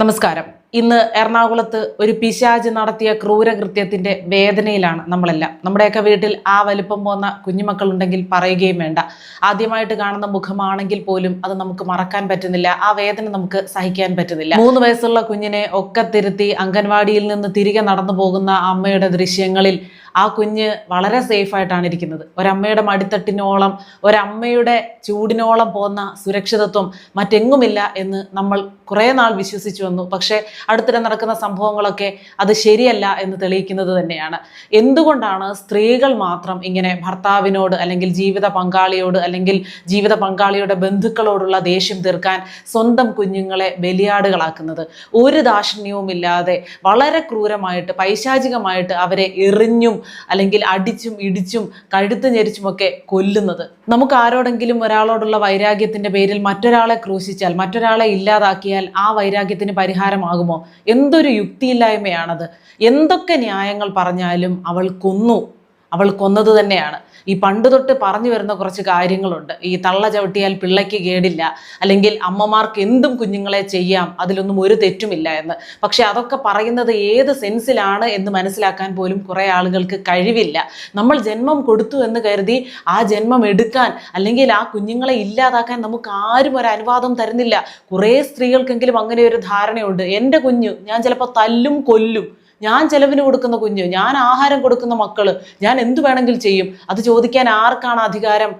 നമസ്കാരം. ഇന്ന് എറണാകുളത്ത് ഒരു പിശാജ് നടത്തിയ ക്രൂരകൃത്യത്തിന്റെ വേദനയിലാണ് നമ്മളെല്ലാം. നമ്മുടെയൊക്കെ വീട്ടിൽ ആ വലിപ്പം പോന്ന കുഞ്ഞുമക്കളുണ്ടെങ്കിൽ പറയുകയും വേണ്ട. ആദ്യമായിട്ട് കാണുന്ന മുഖമാണെങ്കിൽ പോലും അത് നമുക്ക് മറക്കാൻ പറ്റുന്നില്ല. ആ വേദന നമുക്ക് സഹിക്കാൻ പറ്റുന്നില്ല. മൂന്ന് വയസ്സുള്ള കുഞ്ഞിനെ ഒക്കെ തിരുത്തി അംഗൻവാടിയിൽ നിന്ന് തിരികെ നടന്നു പോകുന്ന അമ്മയുടെ ദൃശ്യങ്ങളിൽ ആ കുഞ്ഞ് വളരെ സേഫ് ആയിട്ടാണ് ഇരിക്കുന്നത്. ഒരമ്മയുടെ മടിത്തട്ടിനോളം ഒരമ്മയുടെ ചൂടിനോളം പോകുന്ന സുരക്ഷിതത്വം മറ്റെങ്ങുമില്ല എന്ന് നമ്മൾ കുറേ നാൾ വിശ്വസിച്ചു വന്നു. പക്ഷേ അടുത്തിടെ നടക്കുന്ന സംഭവങ്ങളൊക്കെ അത് ശരിയല്ല എന്ന് തെളിയിക്കുന്നത് തന്നെയാണ്. എന്തുകൊണ്ടാണ് സ്ത്രീകൾ മാത്രം ഇങ്ങനെ ഭർത്താവിനോട് അല്ലെങ്കിൽ ജീവിത പങ്കാളിയോട് അല്ലെങ്കിൽ ജീവിത പങ്കാളിയുടെ ബന്ധുക്കളോടുള്ള ദേഷ്യം തീർക്കാൻ സ്വന്തം കുഞ്ഞുങ്ങളെ ബലിയാടുകളാക്കുന്നത്? ഒരു ദാക്ഷിണ്യവും ഇല്ലാതെ വളരെ ക്രൂരമായിട്ട് പൈശാചികമായിട്ട് അവരെ എറിഞ്ഞും അല്ലെങ്കിൽ അടിച്ചും ഇടിച്ചും കഴുത്ത് ഞെരിച്ചുമൊക്കെ കൊല്ലുന്നത് നമുക്ക് ആരോടെങ്കിലും ഒരാളോടുള്ള വൈരാഗ്യത്തിന്റെ പേരിൽ മറ്റൊരാളെ ക്രൂശിച്ചാൽ മറ്റൊരാളെ ഇല്ലാതാക്കിയാൽ ആ വൈരാഗ്യത്തിന് പരിഹാരമാകുമോ? എന്തൊരു യുക്തിയില്ലായ്മയാണത്. എന്തൊക്കെ ന്യായങ്ങൾ പറഞ്ഞാലും അവൾ കൊന്നു. അവൾ കൊന്നത് തന്നെയാണ്. ഈ പണ്ട് തൊട്ട് പറഞ്ഞു വരുന്ന കുറച്ച് കാര്യങ്ങളുണ്ട്. ഈ തള്ള ചവിട്ടിയാൽ പിള്ളയ്ക്ക് കേടില്ല. അല്ലെങ്കിൽ അമ്മമാർക്ക് എന്തും കുഞ്ഞുങ്ങളെ ചെയ്യാം. അതിലൊന്നും ഒരു തെറ്റുമില്ല എന്ന്. പക്ഷെ അതൊക്കെ പറയുന്നത് ഏത് സെൻസിലാണ് എന്ന് മനസ്സിലാക്കാൻ പോലും കുറേ ആളുകൾക്ക് കഴിവില്ല. നമ്മൾ ജന്മം കൊടുത്തു എന്ന് കരുതി ആ ജന്മം എടുക്കാൻ അല്ലെങ്കിൽ ആ കുഞ്ഞുങ്ങളെ ഇല്ലാതാക്കാൻ നമുക്ക് ആരും ഒരു അനുവാദം തരുന്നില്ല. കുറേ സ്ത്രീകൾക്കെങ്കിലും അങ്ങനെ ഒരു ധാരണയുണ്ട്. എന്റെ കുഞ്ഞു ഞാൻ ചിലപ്പോൾ തല്ലും കൊല്ലും. ഞാൻ ചെലവിന് കൊടുക്കുന്ന കുഞ്ഞ് ഞാൻ ആഹാരം കൊടുക്കുന്ന മക്കൾ ഞാൻ എന്തു വേണമെങ്കിൽ ചെയ്യും? അത് ചോദിക്കാൻ ആർക്കാണ് അധികാരം?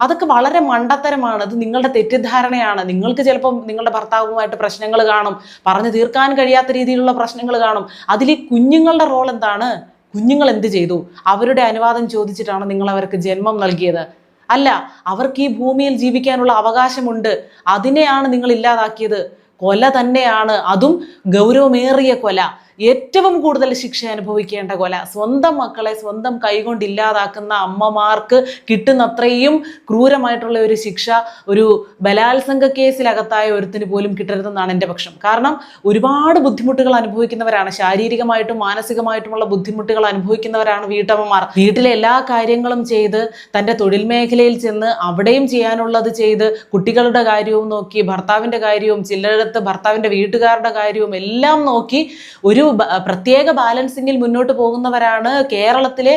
അതൊക്കെ വളരെ മണ്ടത്തരമാണ്. അത് നിങ്ങളുടെ തെറ്റിദ്ധാരണയാണ്. നിങ്ങൾക്ക് ചിലപ്പം നിങ്ങളുടെ ഭർത്താവുമായിട്ട് പ്രശ്നങ്ങൾ കാണും. പറഞ്ഞു തീർക്കാൻ കഴിയാത്ത രീതിയിലുള്ള പ്രശ്നങ്ങൾ കാണും. അതിൽ ഈ കുഞ്ഞുങ്ങളുടെ റോൾ എന്താണ്? കുഞ്ഞുങ്ങൾ എന്ത് ചെയ്തു? അവരുടെ അനുവാദം ചോദിച്ചിട്ടാണ് നിങ്ങൾ അവർക്ക് ജന്മം നൽകിയത്. അല്ല അവർക്ക് ഈ ഭൂമിയിൽ ജീവിക്കാനുള്ള അവകാശമുണ്ട്. അതിനെയാണ് നിങ്ങൾ ഇല്ലാതാക്കിയത്. കൊല തന്നെയാണ്. അതും ഗൗരവമേറിയ കൊല. ഏറ്റവും കൂടുതൽ ശിക്ഷ അനുഭവിക്കേണ്ട കൊല. സ്വന്തം മക്കളെ സ്വന്തം കൈകൊണ്ട് ഇല്ലാതാക്കുന്ന അമ്മമാർക്ക് കിട്ടുന്നത്രയും ക്രൂരമായിട്ടുള്ള ഒരു ശിക്ഷ ഒരു ബലാത്സംഗ കേസിലകത്തായ ഒരുത്തിന് പോലും കിട്ടരുതെന്നാണ് എന്റെ പക്ഷം. കാരണം ഒരുപാട് ബുദ്ധിമുട്ടുകൾ അനുഭവിക്കുന്നവരാണ്. ശാരീരികമായിട്ടും മാനസികമായിട്ടുമുള്ള ബുദ്ധിമുട്ടുകൾ അനുഭവിക്കുന്നവരാണ് വീട്ടമ്മമാർ. വീട്ടിലെ എല്ലാ കാര്യങ്ങളും ചെയ്ത് തന്റെ തൊഴിൽ മേഖലയിൽ ചെന്ന് അവിടെയും ചെയ്യാനുള്ളത് ചെയ്ത് കുട്ടികളുടെ കാര്യവും നോക്കി ഭർത്താവിന്റെ കാര്യവും ചിലയിടത്ത് ഭർത്താവിന്റെ വീട്ടുകാരുടെ കാര്യവും എല്ലാം നോക്കി ഒരു പ്രത്യേക ബാലൻസിങ്ങിൽ മുന്നോട്ട് പോകുന്നവരാണ് കേരളത്തിലെ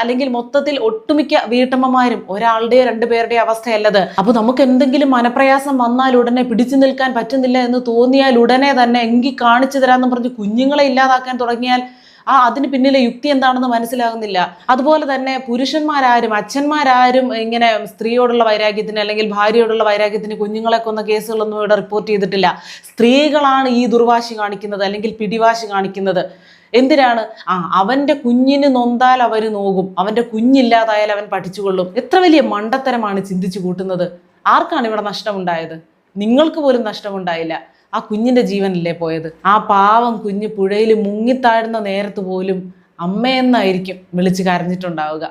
അല്ലെങ്കിൽ മൊത്തത്തിൽ ഒട്ടുമിക്ക വീട്ടമ്മമാരും ഒരാളുടെയോ രണ്ടുപേരുടെയോ അവസ്ഥയല്ലത്. അപ്പൊ നമുക്ക് എന്തെങ്കിലും മനപ്രയാസം വന്നാൽ ഉടനെ പിടിച്ചു നിൽക്കാൻ പറ്റുന്നില്ല എന്ന് തോന്നിയാൽ ഉടനെ തന്നെ എങ്കിൽ കാണിച്ചു തരാമെന്ന് പറഞ്ഞ് കുഞ്ഞുങ്ങളെ ഇല്ലാതാക്കാൻ തുടങ്ങിയാൽ ആ അതിന് പിന്നിലെ യുക്തി എന്താണെന്ന് മനസ്സിലാകുന്നില്ല. അതുപോലെ തന്നെ പുരുഷന്മാരാരും അച്ഛന്മാരാരും ഇങ്ങനെ സ്ത്രീയോടുള്ള വൈരാഗ്യത്തിന് അല്ലെങ്കിൽ ഭാര്യയോടുള്ള വൈരാഗ്യത്തിന് കുഞ്ഞുങ്ങളെ കൊന്ന കേസുകളൊന്നും ഇവിടെ റിപ്പോർട്ട് ചെയ്തിട്ടില്ല. സ്ത്രീകളാണ് ഈ ദുർവാശി കാണിക്കുന്നത് അല്ലെങ്കിൽ പിടിവാശി കാണിക്കുന്നത്. എന്തിനാണ്? ആ അവന്റെ കുഞ്ഞിന് നൊന്താൽ അവർ നോകും. അവന്റെ കുഞ്ഞില്ലാതായാൽ അവൻ പഠിച്ചുകൊള്ളും. എത്ര വലിയ മണ്ടത്തരമാണ് ചിന്തിച്ചു കൂട്ടുന്നത്. ആർക്കാണ് ഇവിടെ നഷ്ടമുണ്ടായത്? നിങ്ങൾക്ക് പോലും നഷ്ടമുണ്ടായില്ല. ആ കുഞ്ഞിന്റെ ജീവനല്ലേ പോയത്? ആ പാവം കുഞ്ഞ് പുഴയിൽ മുങ്ങിത്താഴുന്ന നേരത്ത് പോലും അമ്മയെന്നായിരിക്കും വിളിച്ച് കരഞ്ഞിട്ടുണ്ടാവുക.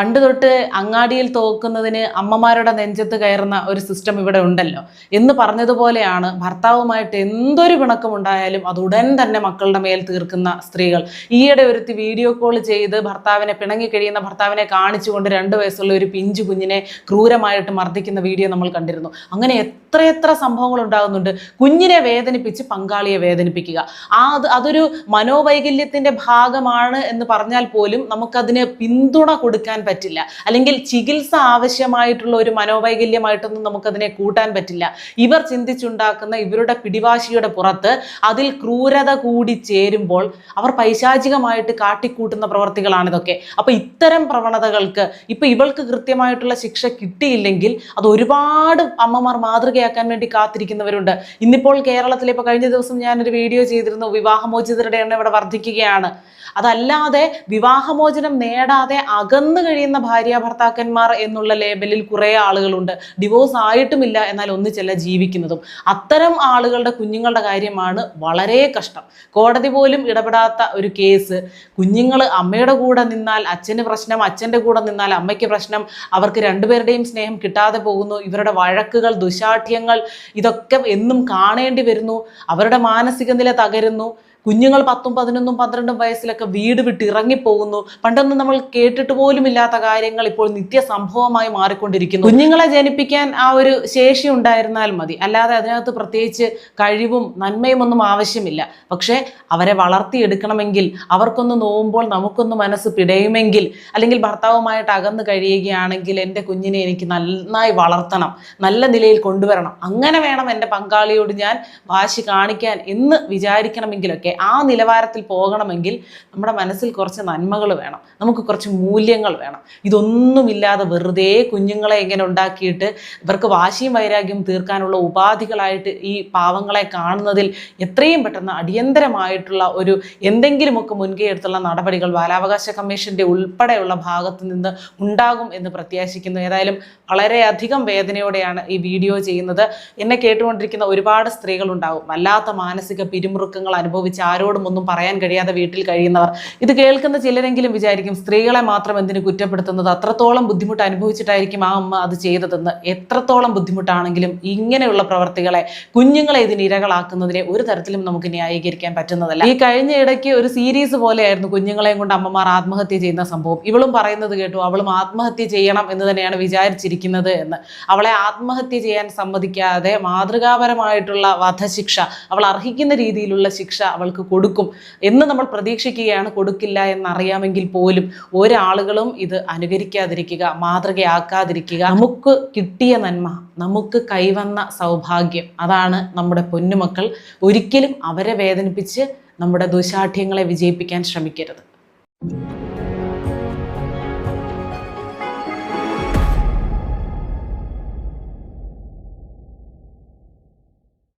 പണ്ട് തൊട്ട് അങ്ങാടിയിൽ തോക്കുന്നതിന് അമ്മമാരുടെ നെഞ്ചത്ത് കയറുന്ന ഒരു സിസ്റ്റം ഇവിടെ ഉണ്ടല്ലോ. എന്ന് പറഞ്ഞതുപോലെയാണ് ഭർത്താവുമായിട്ട് എന്തൊരു പിണക്കമുണ്ടായാലും അത് ഉടൻ തന്നെ മക്കളുടെ മേൽ തീർക്കുന്ന സ്ത്രീകൾ. ഈയിടെ ഒരുത്തി വീഡിയോ കോൾ ചെയ്ത് ഭർത്താവിനെ പിണങ്ങി കഴിയുന്ന ഭർത്താവിനെ കാണിച്ചുകൊണ്ട് രണ്ട് വയസ്സുള്ള ഒരു പിഞ്ചു കുഞ്ഞിനെ ക്രൂരമായിട്ട് മർദ്ദിക്കുന്ന വീഡിയോ നമ്മൾ കണ്ടിരുന്നു. അങ്ങനെ എത്രയെത്ര സംഭവങ്ങൾ ഉണ്ടാകുന്നുണ്ട്. കുഞ്ഞിനെ വേദനിപ്പിച്ച് പങ്കാളിയെ വേദനിപ്പിക്കുക. ആ അത് അതൊരു മനോവൈകല്യത്തിന്റെ ഭാഗമാണ് എന്ന് പറഞ്ഞാൽ പോലും നമുക്കതിന് പിന്തുണ കൊടുക്കാൻ പറ്റില്ല. അല്ലെങ്കിൽ ചികിത്സ ആവശ്യമായിട്ടുള്ള ഒരു മനോവൈകല്യമായിട്ടൊന്നും നമുക്കതിനെ കൂട്ടാൻ പറ്റില്ല. ഇവർ ചിന്തിച്ചുണ്ടാക്കുന്ന ഇവരുടെ പിടിവാശിയുടെ പുറത്ത് അതിൽ ക്രൂരത കൂടി ചേരുമ്പോൾ അവർ പൈശാചികമായിട്ട് കാട്ടിക്കൂട്ടുന്ന പ്രവർത്തികളാണ് ഇതൊക്കെ അപ്പൊ ഇത്തരം പ്രവണതകൾക്ക് ഇപ്പൊ ഇവൾക്ക് കൃത്യമായിട്ടുള്ള ശിക്ഷ കിട്ടിയില്ലെങ്കിൽ അത് ഒരുപാട് അമ്മമാർ മാതൃകയാക്കാൻ വേണ്ടി കാത്തിരിക്കുന്നവരുണ്ട്. ഇന്നിപ്പോൾ കേരളത്തിൽ ഇപ്പോൾ കഴിഞ്ഞ ദിവസം ഞാനൊരു വീഡിയോ ചെയ്തിരുന്നു. വിവാഹമോചിതരുടെ എണ്ണം ഇവിടെ വർദ്ധിക്കുകയാണ്. അതല്ലാതെ വിവാഹമോചനം നേടാതെ അകന്നു കഴിയുന്ന ഭാര്യ ഭർത്താക്കന്മാർ എന്നുള്ള ലേബലിൽ കുറേ ആളുകളുണ്ട്. ഡിവോഴ്സ് ആയിട്ടുമില്ല എന്നാൽ ഒന്നിച്ചല്ല ജീവിക്കുന്നതും. അത്തരം ആളുകളുടെ കുഞ്ഞുങ്ങളുടെ കാര്യമാണ് വളരെ കഷ്ടം. കോടതി പോലും ഇടപെടാത്ത ഒരു കേസ്. കുഞ്ഞുങ്ങൾ അമ്മയുടെ കൂടെ നിന്നാൽ അച്ഛന് പ്രശ്നം അച്ഛന്റെ കൂടെ നിന്നാൽ അമ്മയ്ക്ക് പ്രശ്നം അവർക്ക് രണ്ടുപേരുടെയും സ്നേഹം കിട്ടാതെ പോകുന്നു. ഇവരുടെ വഴക്കുകൾ ദുശാഠ്യങ്ങൾ ഇതൊക്കെ എന്നും കാണേണ്ടി വരുന്നു. അവരുടെ മാനസിക നില തകരുന്നു. കുഞ്ഞുങ്ങൾ പത്തും പതിനൊന്നും പന്ത്രണ്ടും വയസ്സിലൊക്കെ വീട് വിട്ട് ഇറങ്ങിപ്പോകുന്നു. പണ്ടൊന്നും നമ്മൾ കേട്ടിട്ട് പോലും ഇല്ലാത്ത കാര്യങ്ങൾ ഇപ്പോൾ നിത്യസംഭവമായി മാറിക്കൊണ്ടിരിക്കുന്നു. കുഞ്ഞുങ്ങളെ ജനിപ്പിക്കാൻ ആ ഒരു ശേഷി ഉണ്ടായിരുന്നാൽ മതി. അല്ലാതെ അതിനകത്ത് പ്രത്യേകിച്ച് കഴിവും നന്മയും ഒന്നും ആവശ്യമില്ല. പക്ഷേ അവരെ വളർത്തിയെടുക്കണമെങ്കിൽ അവർക്കൊന്ന് നോവുമ്പോൾ നമുക്കൊന്ന് മനസ്സ് പിടയുമെങ്കിൽ അല്ലെങ്കിൽ ഭർത്താവുമായിട്ട് അകന്ന് കഴിയുകയാണെങ്കിൽ എന്റെ കുഞ്ഞിനെ എനിക്ക് നന്നായി വളർത്തണം നല്ല നിലയിൽ കൊണ്ടുവരണം. അങ്ങനെ വേണം എന്റെ പങ്കാളിയോട് ഞാൻ വാശി കാണിക്കാൻ എന്ന് വിചാരിക്കണമെങ്കിലൊക്കെ ആ നിലവാരത്തിൽ പോകണമെങ്കിൽ നമ്മുടെ മനസ്സിൽ കുറച്ച് നന്മകൾ വേണം. നമുക്ക് കുറച്ച് മൂല്യങ്ങൾ വേണം. ഇതൊന്നുമില്ലാതെ വെറുതെ കുഞ്ഞുങ്ങളെ ഇങ്ങനെ ഉണ്ടാക്കിയിട്ട് ഇവർക്ക് വാശിയും വൈരാഗ്യം തീർക്കാനുള്ള ഉപാധികളായിട്ട് ഈ പാവങ്ങളെ കാണുന്നതിൽ എത്രയും പെട്ടെന്ന് അടിയന്തരമായിട്ടുള്ള ഒരു എന്തെങ്കിലുമൊക്കെ മുൻകൈ എടുത്തുള്ള നടപടികൾ ബാലാവകാശ കമ്മീഷന്റെ ഉൾപ്പെടെയുള്ള ഭാഗത്ത് നിന്ന് ഉണ്ടാകും എന്ന് പ്രത്യാശിക്കുന്നു. ഏതായാലും വളരെയധികം വേദനയോടെയാണ് ഈ വീഡിയോ ചെയ്യുന്നത്. എന്നെ കേട്ടുകൊണ്ടിരിക്കുന്ന ഒരുപാട് സ്ത്രീകളുണ്ടാകും വല്ലാത്ത മാനസിക പിരിമുറുക്കങ്ങൾ അനുഭവിച്ച് ആരോടും ഒന്നും പറയാൻ കഴിയാതെ വീട്ടിൽ കഴിയുന്നവർ. ഇത് കേൾക്കുന്ന ചിലരെങ്കിലും വിചാരിക്കും സ്ത്രീകളെ മാത്രം എന്തിനു കുറ്റപ്പെടുത്തുന്നത്? അത്രത്തോളം ബുദ്ധിമുട്ട് അനുഭവിച്ചിട്ടായിരിക്കും ആ അമ്മ അത് ചെയ്തതെന്ന്. എത്രത്തോളം ബുദ്ധിമുട്ടാണെങ്കിലും ഇങ്ങനെയുള്ള പ്രവർത്തികളെ കുഞ്ഞുങ്ങളെ ഇതിന് ഇരകളാക്കുന്നതിനെ ഒരു തരത്തിലും നമുക്ക് ന്യായീകരിക്കാൻ പറ്റുന്നതല്ല. ഈ കഴിഞ്ഞ ഇടയ്ക്ക് ഒരു സീരീസ് പോലെയായിരുന്നു കുഞ്ഞുങ്ങളെയും കൊണ്ട് അമ്മമാർ ആത്മഹത്യ ചെയ്യുന്ന സംഭവം. ഇവളും പറയുന്നത് കേട്ടു അവളും ആത്മഹത്യ ചെയ്യണം എന്ന് തന്നെയാണ് വിചാരിച്ചിരിക്കുന്നത് എന്ന്. അവളെ ആത്മഹത്യ ചെയ്യാൻ സമ്മതിക്കാതെ മാതൃകാപരമായിട്ടുള്ള വധശിക്ഷ അവൾ അർഹിക്കുന്ന രീതിയിലുള്ള ശിക്ഷ അവൾക്ക് കൊടുക്കും എന്ന് നമ്മൾ പ്രതീക്ഷിക്കുകയാണ്. കൊടുക്കില്ല എന്നറിയാമെങ്കിൽ പോലും ഒരാളുകളും ഇത് അനുകരിക്കാതിരിക്കുക മാതൃകയാക്കാതിരിക്കുക. നമുക്ക് കിട്ടിയ നന്മ നമുക്ക് കൈവന്ന സൗഭാഗ്യം അതാണ് നമ്മുടെ പൊന്നുമക്കൾ. ഒരിക്കലും അവരെ വേദനിപ്പിച്ച് നമ്മുടെ ദുശാഠ്യങ്ങളെ വിജയിപ്പിക്കാൻ ശ്രമിക്കരുത്.